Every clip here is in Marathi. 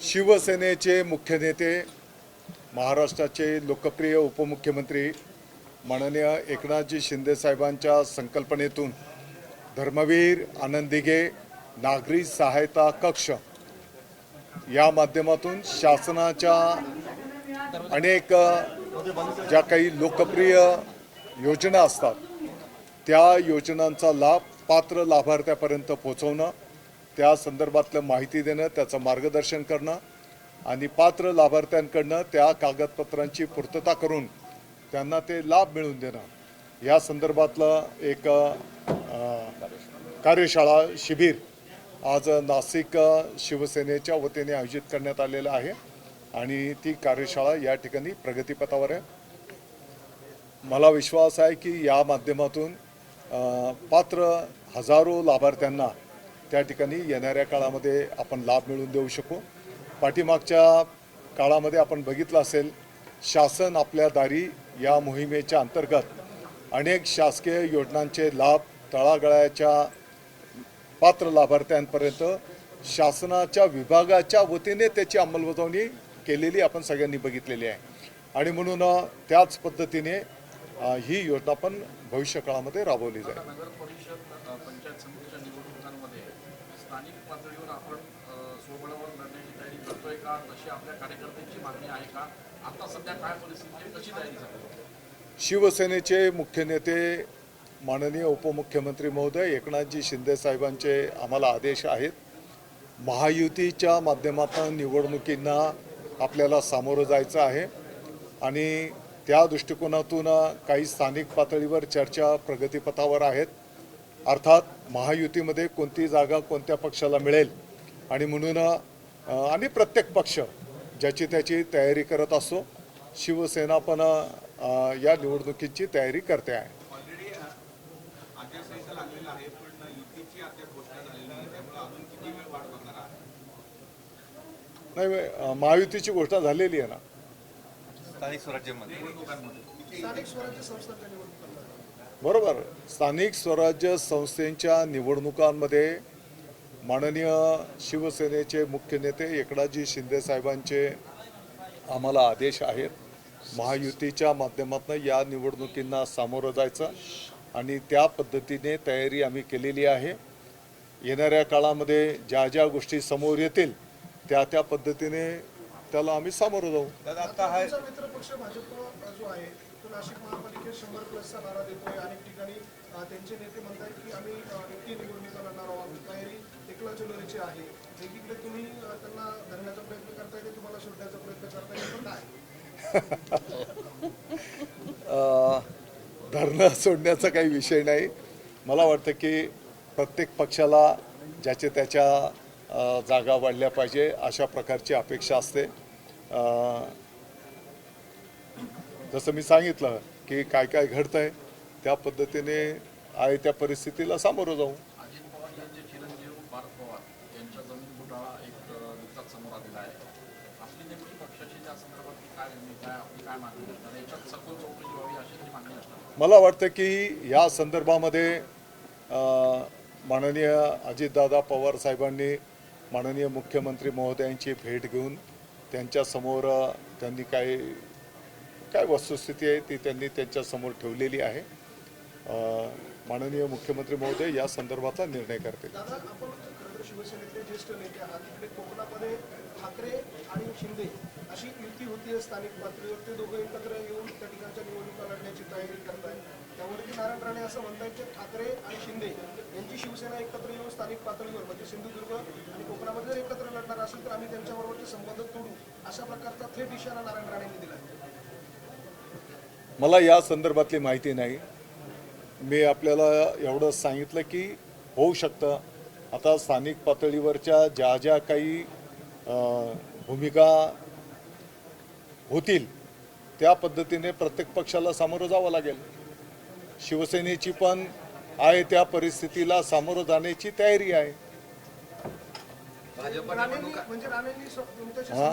शिवसेनेचे मुख्य नेते महाराष्ट्राचे लोकप्रिय उपमुख्यमंत्री माननीय एकनाथजी शिंदेसाहेबांच्या संकल्पनेतून धर्मवीर आनंदिगे नागरी सहायता कक्ष या माध्यमातून शासनाच्या अनेक ज्या काही लोकप्रिय योजना असतात त्या योजनांचा लाभ पात्र लाभार्थ्यापर्यंत पोहोचवणं त्या संदर्भातलं माहिती देणं त्याचं मार्गदर्शन करणं आणि पात्र लाभार्थ्यांकडनं त्या कागदपत्रांची पूर्तता करून त्यांना ते लाभ मिळवून देणं. या संदर्भातलं एक कार्यशाळा शिबिर आज नाशिक शिवसेनेच्या वतीने आयोजित करण्यात आलेलं आहे आणि ती कार्यशाळा या ठिकाणी प्रगतीपथावर आहे. मला विश्वास आहे की या माध्यमातून पात्र हजारो लाभार्थ्यांना त्या ठिकाणी येणाऱ्या काळामध्ये आपण लाभ मिळवून देऊ शकू. पाठीमागच्या काळामध्ये आपण बघितलं असेल शासन आपल्या दारी या मोहिमेच्या अंतर्गत अनेक शासकीय योजनांचे लाभ तळागळाच्या पात्र लाभार्थ्यांपर्यंत शासनाच्या विभागाच्या वतीने त्याची अंमलबजावणी केलेली आपण सगळ्यांनी बघितलेली आहे. आणि म्हणून त्याच पद्धतीने ही योजना पण भविष्य काळामध्ये राबवली जाईल. स्थानिक पातळीवर आपण सोबळावर स्वबळावर लढण्याची तयारी करतोय का? तशी आपल्या कार्यकर्त्यांची मागणी आहे का? आता सध्या काय परिस्थिती कशी तयारी झाली शिवसेनेचे मुख्य नेते माननीय उपमुख्यमंत्री महोदय एकनाथजी शिंदे साहेबांचे आम्हाला आदेश आहेत. महायुतीच्या माध्यमातून निवडणुकींना आपल्याला सामोरं जायचं आहे. आणि त्या दृष्टिकोनातून काही स्थानिक पातळीवर चर्चा प्रगतीपथावर आहेत. अर्थात महायुतीमध्ये कोणती जागा कोणत्या पक्षाला मिळेल? आणि म्हणून आणि प्रत्येक पक्ष ज्याची त्याची तयारी करत असो शिवसेना पण या निवडणुकीची तयारी करते आहे. नाही. त्यामुळे अजून किती वेळ वाट बघणार आहात? नाही अ, महायुतीची घोषणा झालेली आहे ना. स्थानिक स्वराज्यामध्ये. बरोबर. स्थानिक स्वराज्य संस्थेच्या निवडणुकांमध्ये माननीय शिवसेनेचे मुख्य नेते एकनाथजी शिंदे साहेबांचे आम्हाला आदेश आहेत. महायुतीच्या माध्यमातून या निवडणुकींना सामोरं जायचं आणि त्या पद्धतीने तयारी आम्ही केलेली आहे. येणाऱ्या काळामध्ये ज्या ज्या गोष्टी समोर येतील त्या त्या पद्धतीने त्याला आम्ही सामोरं जाऊ. नाशिक महापालिकेत शंभर प्लसचा नारा देतोय. अनेक ठिकाणी त्यांचे नेते म्हणतात की आम्ही एकटी निवडणुका लढणार आहोत. तयारी एकला चलोरीची आहे. एकीकडे तुम्ही त्यांना धरण्याचा प्रयत्न करताय ते तुम्हाला शोधण्याचा प्रयत्न करताय पण काय? धरणं सोडण्याचा काही विषय नाही. मला वाटतं की प्रत्येक पक्षाला ज्याचे त्याच्या जागा वाढल्या पाहिजे अशा प्रकारची अपेक्षा असते. जसं मी सांगितलं की काय काय घडतंय त्या पद्धतीने आहे त्या परिस्थितीला सामोरं जाऊ. आहे. आहे मला वाटतं की या संदर्भामध्ये माननीय अजितदादा पवार साहेबांनी माननीय मुख्यमंत्री महोदयांची भेट घेऊन त्यांच्यासमोर त्यांनी काय काय वस्तुस्थिती आहे ती त्यांनी त्यांच्यासमोर ठेवलेली आहे. माननीय मुख्यमंत्री महोदय या संदर्भातला निर्णय करतील. दादा आपण खरं शिवसेनेतले ज्येष्ठ नेते आहात. तिकडे कोकणामध्ये ठाकरे आणि शिंदे अशी युती होती स्थानिक पातळीवर ते दोघं एकत्र येऊन त्या ठिकाणच्या निवडणुका लढण्याची तयारी करताय. त्यावरती नारायण राणे असं म्हणतायत की ठाकरे आणि शिंदे यांची शिवसेना एकत्र येऊन स्थानिक पातळीवर म्हणजे सिंधुदुर्ग आणि कोकणामध्ये जर एकत्र लढणार असेल तर आम्ही त्यांच्याबरोबरचे संबंध तोडू अशा प्रकारचा थेट इशारा नारायण राणेंनी दिला मला या संदर्भातली माहिती नाही. मी आपल्याला एवढंच सांगितलं की होऊ शकतं. आता स्थानिक पातळीवरच्या ज्या ज्या काही भूमिका होतील त्या पद्धतीने प्रत्येक पक्षाला सामोरं जावं लागेल. शिवसेनेची पण आहे त्या परिस्थितीला सामोरं जाण्याची तयारी आहे. म्हणजे हा?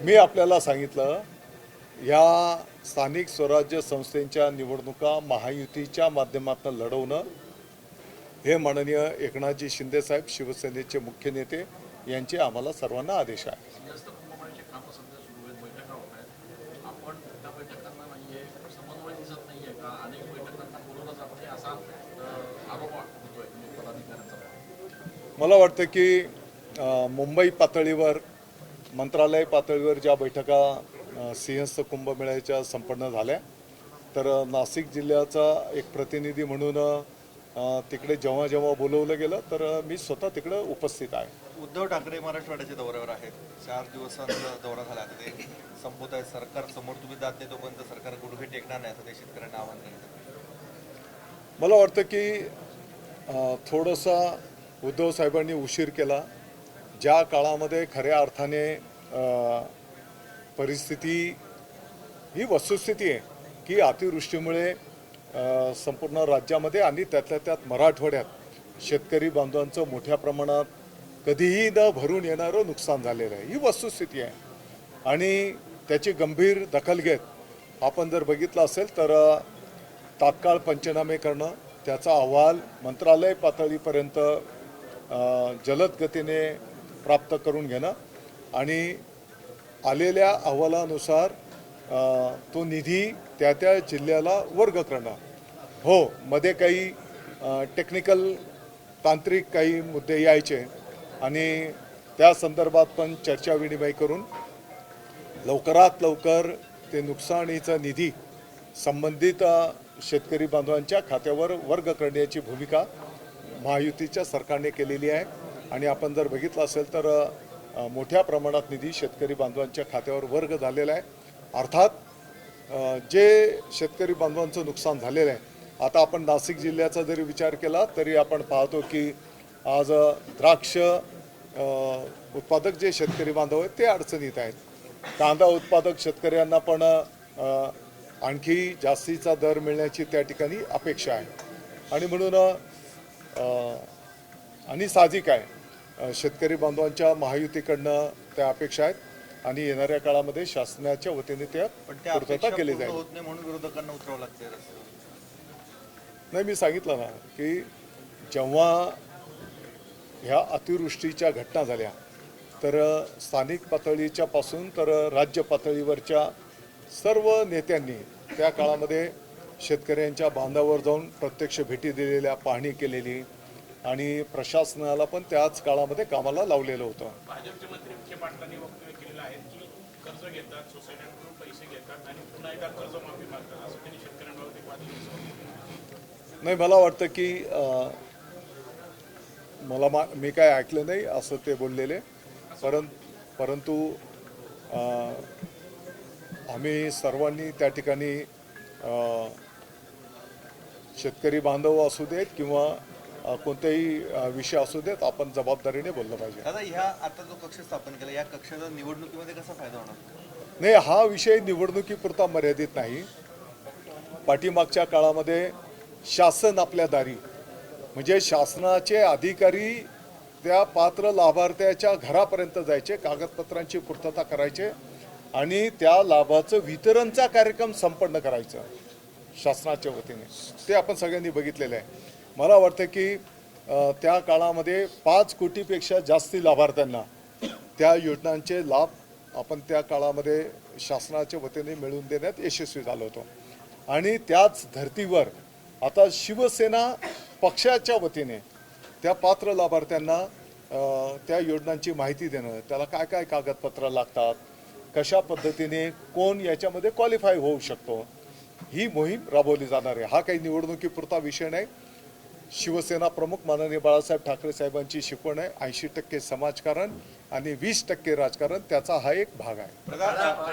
मी आपल्याला सांगितलं या स्थानिक स्वराज्य संस्थेच्या निवडणुका महायुतीच्या माध्यमातून लढवणं हे माननीय एकनाथजी शिंदेसाहेब शिवसेनेचे मुख्य नेते यांचे आम्हाला सर्वांना आदेश आहे. मला वाटतं की मुंबई पातळीवर मंत्रालय पातळीवर ज्या बैठका सिंहस्थ कुंभमेळ्याच्या संपन्न झाल्या. तर नाशिक जिल्ह्याचा एक प्रतिनिधी म्हणून तिकडे जेव्हा जेव्हा बोलवलं गेलं तर मी स्वतः तिकडे उपस्थित आहे. उद्धव ठाकरे मराठवाड्याच्या दौऱ्यावर आहेत. चार दिवसांचा दौरा झाला आता ते संपवत आहे सरकार समोर तुम्ही जात नाही तोपर्यंत सरकार गुडघे टेकणार नाही असं ते शेतकऱ्यांना आवाहन मला वाटतं की थोडंसा उद्धव साहेबांनी उशीर केला. ज्या काळामध्ये खऱ्या अर्थाने परिस्थिती ही वस्तुस्थिती आहे की अतिवृष्टीमुळे संपूर्ण राज्यामध्ये आणि त्यातल्या त्यात मराठवाड्यात शेतकरी बांधवांचं मोठ्या प्रमाणात कधीही न भरून येणारं नुकसान झालेलं आहे. ही वस्तुस्थिती आहे. आणि त्याची गंभीर दखल घेत आपण जर बघितलं असेल तर तात्काळ पंचनामे करणं त्याचा अहवाल मंत्रालय पातळीपर्यंत जलद गतीने प्राप्त करून घेणं. आणि आलेल्या अहवालानुसार तो निधी त्या त्या जिल्ह्याला वर्ग करणं. हो मध्ये काही टेक्निकल तांत्रिक काही मुद्दे यायचे आणि त्या संदर्भात पण चर्चा विनिमय करून लवकरात लवकर ते नुकसानीचा निधी संबंधित शेतकरी बांधवांच्या खात्यावर वर्ग करण्याची भूमिका महायुतीच्या सरकारने केलेली आहे. आणि आपण जर बघितलं असेल तर मोठ्या प्रमाणात निधी शेतकरी बांधवांच्या खात्यावर वर्ग झालेला आहे. अर्थात जे शेतकरी बांधवांचं नुकसान झालेलं आहे आता आपण नाशिक जिल्ह्याचा जरी विचार केला तरी आपण पाहतो की आज द्राक्ष उत्पादक जे शेतकरी बांधव आहेत ते अडचणीत आहेत. कांदा उत्पादक शेतकऱ्यांना पण आणखी जास्तीचा दर मिळण्याची त्या ठिकाणी अपेक्षा आहे. आणि म्हणून आणि साहजिक आहे. शेतकरी बांधवांच्या महायुतीकडनं त्या अपेक्षा आहेत आणि येणाऱ्या काळामध्ये शासनाच्या वतीने त्या पूर्तता केली जाईल. म्हणून विरोधकांना उतरावं रस्त्यावर. नाही मी सांगितलं ना की जेव्हा ह्या अतिवृष्टीच्या घटना झाल्या तर स्थानिक पातळीच्या पासून तर राज्य पातळीवरच्या सर्व नेत्यांनी त्या काळामध्ये शेतकऱ्यांच्या बांधावर जाऊन प्रत्यक्ष भेटी दिलेल्या पाहणी केलेली आणि प्रशासनाला पण त्याच काळामध्ये कामाला लावलेलं होतं. भाजपचे मंत्री विखे पाटलांनी वक्तव्य केलेलं आहे की कर्ज घेतात सोसायट्यांकडून पैसे घेतात आणि पुन्हा एकदा कर्जमाफी मागतात असं त्यांनी शेतकऱ्यांबाबत एक वाद नाही मला वाटतं की मला मा मी काय ऐकलं नाही असं ते बोललेले. परं परंतु आम्ही सर्वांनी त्या ठिकाणी शेतकरी बांधव असू देत किंवा कोणताही अ, विषय असू देत आपण जबाबदारीने बोललं पाहिजे. दादा ह्या आता जो कक्ष स्थापन केला या कक्षाचा निवडणुकीमध्ये कसा फायदा होणार? नाही हा विषय निवडणुकीपुरता मर्यादित नाही. पाठीमागच्या काळामध्ये शासन आपल्या दारी. म्हणजे शासनाचे अधिकारी त्या पात्र लाभार्थ्याच्या घरापर्यंत जायचे कागदपत्रांची पूर्तता करायचे आणि त्या लाभाचं वितरणचा कार्यक्रम संपन्न करायचं शासनाच्या वतीने. ते आपण सगळ्यांनी बघितलेलं आहे. मला वाटतं की त्या काळामध्ये पाच कोटीपेक्षा जास्ती लाभार्थ्यांना त्या योजनांचे लाभ आपण त्या काळामध्ये शासनाच्या वतीने मिळवून देण्यात यशस्वी झालो होतो. आणि त्याच धर्तीवर आता शिवसेना पक्षाच्या वतीने त्या पात्र लाभार्थ्यांना त्या योजनांची माहिती देणं त्याला काय काय कागदपत्र लागतात कशा पद्धतीने कोण याच्यामध्ये क्वालिफाय होऊ शकतो ही मोहीम राबवली जाणार आहे. हा काही निवडणुकीपुरता विषय नाही. शिवसेना प्रमुख माननीय बाळासाहेब ठाकरे साहेबांची शिकवण आहे. ऐंशी टक्के समाजकारण आणि वीस टक्के राजकारण त्याचा हा एक भाग आहे.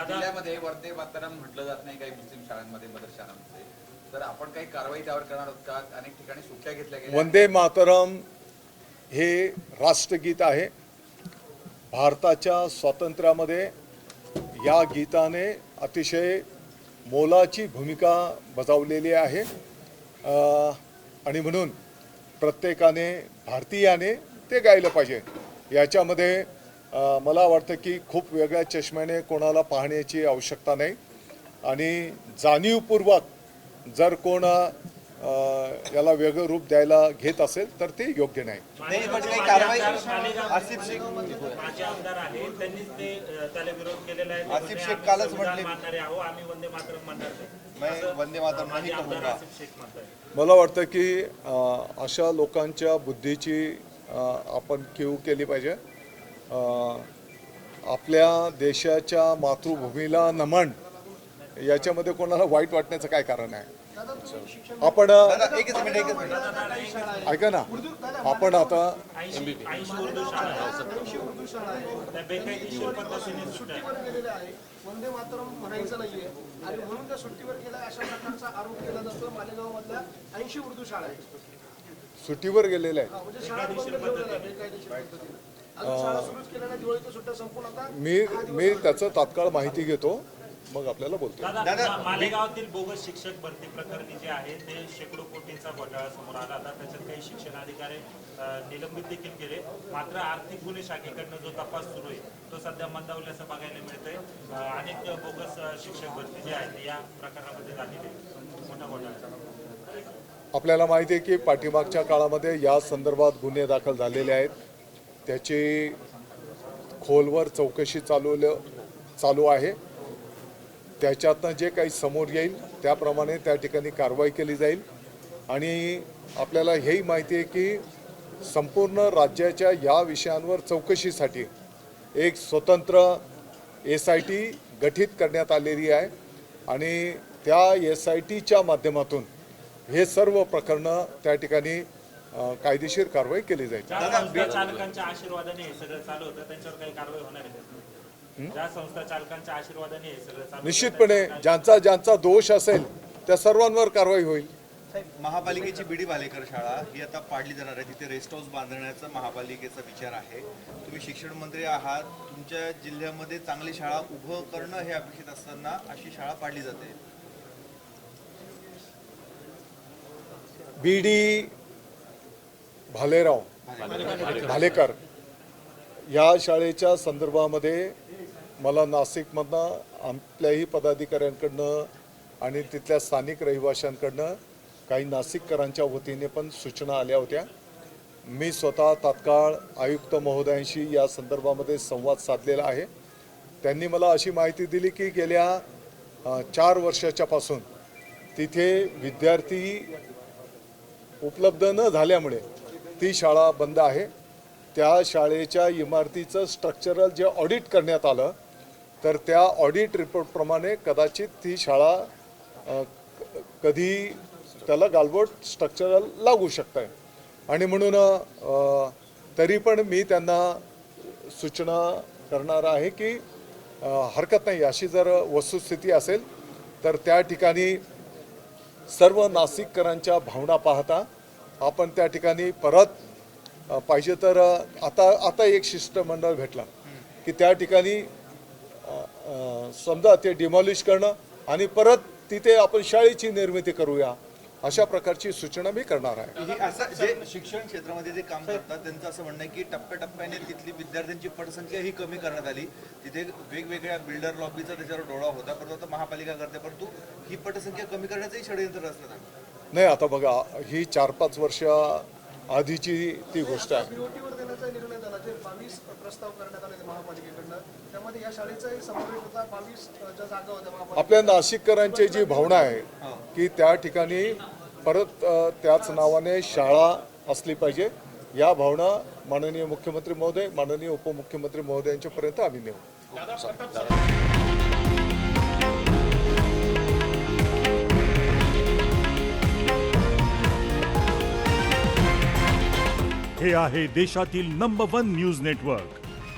जिल्ह्यामध्ये मातरम म्हटलं जात नाही काही मुस्लिम शाळांमध्ये मदरशाळांमध्ये. तर आपण काही कारवाई त्यावर करणार आहोत का? अनेक ठिकाणी सुट्ट्या घेतल्या गेल्या वंदे मातरम हे राष्ट्रगीत आहे. भारताच्या स्वातंत्र्यामध्ये या गीताने अतिशय मोलाची भूमिका बजावलेली आहे. आणि म्हणून प्रत्येकाने भारतीयाने ते गायलं पाहिजे. याच्यामध्ये मला वाटतं की खूप वेगळ्या चष्म्याने कोणाला पाहण्याची आवश्यकता नाही. आणि जाणीवपूर्वक जर कोण याला वेगळं रूप द्यायला घेत असेल तर ते योग्य नाही. म्हणजे आसिफ शेख माझे आमदार आहेत त्यांनीच ते अ, त्याला विरोध केलेला आहे. ते आसिफ म्हणे शेख आम्ही कालच म्हटले- मला वाटतं की अशा लोकांच्या बुद्धीची आपण कीव केली पाहिजे. आपल्या देशाच्या मातृभूमीला नमन याच्यामध्ये कोणाला वाईट वाटण्याचं काय कारण आहे? आपण अ, दादा एकच मिनिट एकच मिनिट. ऐका ना आपण आता वंदे मातरम म्हणायचं नाहीये. आणि म्हणून त्या सुट्टीवर गेल्या अशा प्रकारचा आरोप केला जातो मालेगाव मधल्या ऐंशी उर्दू शाळा आहेत. सुट्टीवर गेलेले आहेत. म्हणजे मी मी त्याचं तात्काळ माहिती घेतो. मग आपल्याला बोलतो दादा मालेगावातील बोगस शिक्षक भरती प्रकरणी जे आहे ते शेकडो कोटींचा घोटाळा समोर आला. आता त्याच्यात काही शिक्षण अधिकारी निलंबित देखील केले. मात्र आर्थिक गुन्हे शाखेकडनं जो तपास सुरू आहे तो सध्या मंदावल्याचं बघायला मिळतंय. अनेक बोगस शिक्षक भरती जे आहे या प्रकरणामध्ये झालेली आहे मोठा घोटाळा आपल्याला माहिती आहे की पाठीमागच्या काळामध्ये या संदर्भात गुन्हे दाखल झालेले आहेत. त्याची खोलवर चौकशी चालवलं चालू आहे. त्याच्यातनं जे काही समोर येईल त्याप्रमाणे त्या ठिकाणी कारवाई केली जाईल आणि आपल्याला हेही माहिती आहे की संपूर्ण राज्याच्या या विषयांवर चौकशीसाठी एक स्वतंत्र एस आय टी गठीत करण्यात आलेली आहे आणि त्या एस आय टीच्या माध्यमातून हे सर्व प्रकरणं त्या ठिकाणी कायदेशीर कारवाई केली जाईल निश्चितपणे ज्यांचा ज्यांचा दोष असेल त्या सर्वांवर कारवाई होईल. साहेब महापालिकेची बीडी भालेकर शाळा ही आता पाडली जाणार आहे. तिथे रेस्ट हाऊस बांधण्याचा महापालिकेचा विचार आहे. तुम्ही शिक्षण मंत्री आहात. तुमच्या जिल्ह्यामध्ये चांगली शाळा उभं करणं हे अपेक्षित असताना अशी शाळा पाडली जाते. बी डी भालेराव. भालेकर या शाळेच्या संदर्भामध्ये मला नाशिकमधनं आपल्याही पदाधिकाऱ्यांकडनं आणि तिथल्या स्थानिक रहिवाशांकडनं काही नाशिककरांच्या वतीने पण सूचना आल्या होत्या. मी स्वतः तात्काळ आयुक्त महोदयांशी या संदर्भामध्ये संवाद साधलेला आहे. त्यांनी मला अशी माहिती दिली की गेल्या चार वर्षाच्यापासून तिथे विद्यार्थी उपलब्ध न झाल्यामुळे ती शाळा बंद आहे. त्या शाळेच्या इमारतीचं स्ट्रक्चरल जे ऑडिट करण्यात आलं तर त्या ऑडिट रिपोर्टप्रमाणे कदाचित ती शाळा कधी त्याला गालबोट स्ट्रक्चरल लागू शकत आहे आणि म्हणून तरी पण मी त्यांना सूचना करणार आहे की हरकत नाही. अशी जर वस्तुस्थिती असेल तर त्या ठिकाणी सर्व नाशिककरांच्या भावना पाहता आपण त्या ठिकाणी परत पाहिजे तर आता आता एक शिष्टमंडळ भेटला की त्या ठिकाणी समजा ते डिमॉलिश करणं आणि परत तिथे आपण शाळेची निर्मिती करूया अशा प्रकारची सूचना मी करणार आहे. ही असं जे शिक्षण क्षेत्रामध्ये जे काम करतात त्यांचं असं म्हणणं आहे की टप्प्याटप्प्याने तिथली विद्यार्थ्यांची पटसंख्या ही कमी करण्यात आली. तिथे वेगवेगळ्या बिल्डर लॉबीचा त्याच्यावर डोळा होता परंतु आता महापालिका करते परंतु ही पटसंख्या कमी करण्याचंही षडयंत्र आलं नाही आता बघा ही चार पाच वर्ष आधीची ती गोष्ट आहे बीओटीवर देण्याचा निर्णय झाला जे बावीस प्रस्ताव करण्यात आले महापालिकेकडनं. त्यामध्ये या शाळेचाही समावेश होता. बावीस ज्या जागा होत्या आपल्या नाशिककरांची जी भावना आहे की त्या ठिकाणी परत त्याच नावाने शाळा असली पाहिजे या भावना माननीय मुख्यमंत्री महोदय माननीय उपमुख्यमंत्री महोदयांच्यापर्यंत आम्ही नेऊ. हे आहे देशातील नंबर वन न्यूज नेटवर्क